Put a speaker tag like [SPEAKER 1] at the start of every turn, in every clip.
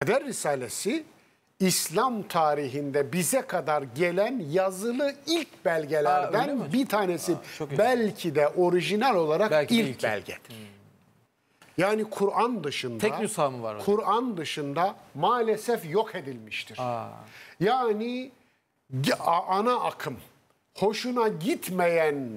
[SPEAKER 1] Kader Risalesi İslam tarihinde bize kadar gelen yazılı ilk
[SPEAKER 2] Aa,
[SPEAKER 1] belgelerden
[SPEAKER 2] mi?
[SPEAKER 1] bir tanesi.
[SPEAKER 2] iyi.
[SPEAKER 1] belki de orijinal olarak
[SPEAKER 2] Belki
[SPEAKER 1] ilk
[SPEAKER 2] ilki.
[SPEAKER 1] belgedir. Yani Kur'an dışında
[SPEAKER 2] Tek mı var?
[SPEAKER 1] Kur'an dışında maalesef yok edilmiştir.
[SPEAKER 2] Aa,
[SPEAKER 1] Yani ana akım hoşuna gitmeyen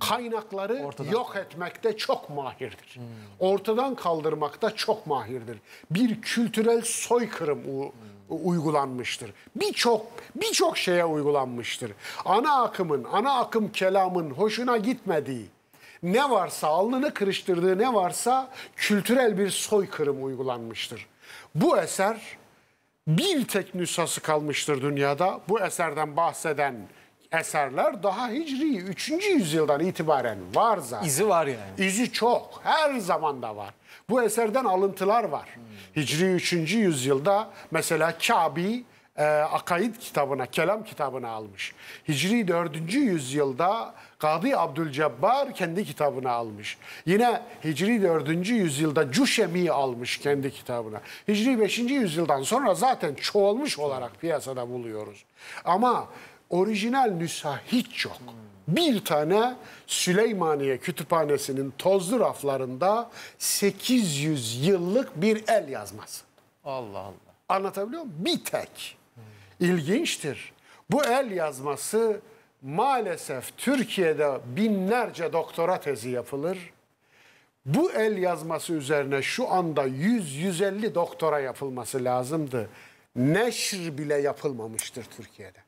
[SPEAKER 1] kaynakları
[SPEAKER 2] Hmm. Ortadan
[SPEAKER 1] yok etmekte çok mahirdir. Ortadan kaldırmakta çok mahirdir. Bir kültürel soykırım u- uygulanmıştır. Birçok birçok şeye uygulanmıştır. Ana akımın, ana akım kelamın hoşuna gitmediği ne varsa, alnını kırıştırdığı ne varsa kültürel bir soykırım uygulanmıştır. Bu eser bir tek nüshası kalmıştır dünyada. Bu eserden bahseden eserler daha Hicri 3. yüzyıldan itibaren var zaten.
[SPEAKER 2] izi var yani.
[SPEAKER 1] İzi çok. Her zaman da var. Bu eserden alıntılar var. Hicri 3. yüzyılda mesela Kabi e, Akaid kitabına, kelam kitabına almış. Hicri 4. yüzyılda Kadı Abdülcebbar kendi kitabına almış. Yine Hicri 4. yüzyılda Cüşemi almış kendi kitabına. Hicri 5. yüzyıldan sonra zaten çoğalmış olarak piyasada buluyoruz. Ama orijinal nüsha hiç yok. Bir tane Süleymaniye Kütüphanesi'nin tozlu raflarında 800 yıllık bir el yazması.
[SPEAKER 2] Allah Allah.
[SPEAKER 1] Anlatabiliyor muyum? Bir tek. İlginçtir. Bu el yazması maalesef Türkiye'de binlerce doktora tezi yapılır. Bu el yazması üzerine şu anda 100-150 doktora yapılması lazımdı. Neşr bile yapılmamıştır Türkiye'de.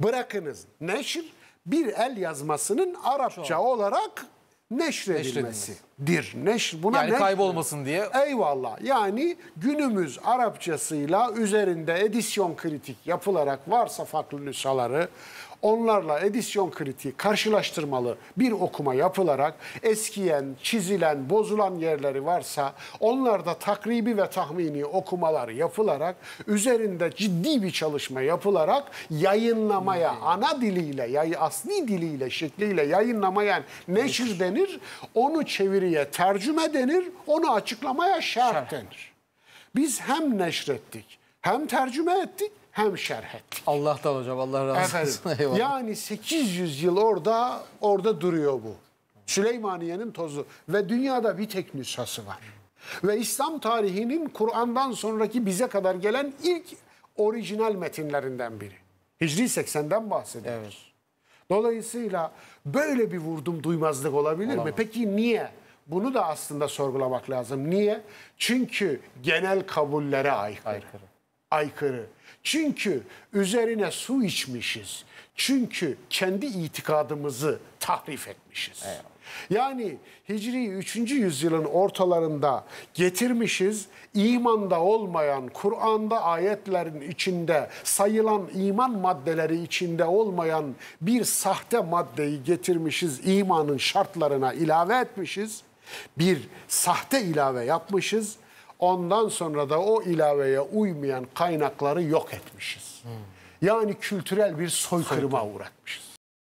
[SPEAKER 1] Bırakınız neşr bir el yazmasının Arapça olarak neşredilmesidir. Neşr buna
[SPEAKER 2] Yani
[SPEAKER 1] neşr-
[SPEAKER 2] kaybolmasın diye.
[SPEAKER 1] Eyvallah. Yani günümüz Arapçasıyla üzerinde edisyon kritik yapılarak varsa farklı nüshaları onlarla edisyon kritiği karşılaştırmalı bir okuma yapılarak eskiyen, çizilen, bozulan yerleri varsa onlarda takribi ve tahmini okumalar yapılarak üzerinde ciddi bir çalışma yapılarak yayınlamaya ana diliyle, yay, asli diliyle, şekliyle yayınlamaya neşir denir. Onu çeviriye tercüme denir. Onu açıklamaya Şerh. denir. Biz hem neşrettik, hem tercüme ettik, hem şerh ettik.
[SPEAKER 2] Allah'tan hocam Allah razı olsun.
[SPEAKER 1] Yani 800 yıl orada orada duruyor bu. Süleymaniye'nin tozu ve dünyada bir tek nüshası var. Ve İslam tarihinin Kur'an'dan sonraki bize kadar gelen ilk orijinal metinlerinden biri. Hicri 80'den bahsediyoruz.
[SPEAKER 2] Evet.
[SPEAKER 1] Dolayısıyla böyle bir vurdum duymazlık olabilir mi? Peki niye? Bunu da aslında sorgulamak lazım. Niye? Çünkü genel kabullere aykırı.
[SPEAKER 2] Aykırı.
[SPEAKER 1] Aykırı. Çünkü üzerine su içmişiz. Çünkü kendi itikadımızı tahrif etmişiz. Yani Hicri 3. yüzyılın ortalarında getirmişiz imanda olmayan, Kur'an'da ayetlerin içinde sayılan iman maddeleri içinde olmayan bir sahte maddeyi getirmişiz, imanın şartlarına ilave etmişiz. Bir sahte ilave yapmışız. Ondan sonra da o ilaveye uymayan kaynakları yok etmişiz. Yani kültürel bir soykırıma uğratmışız.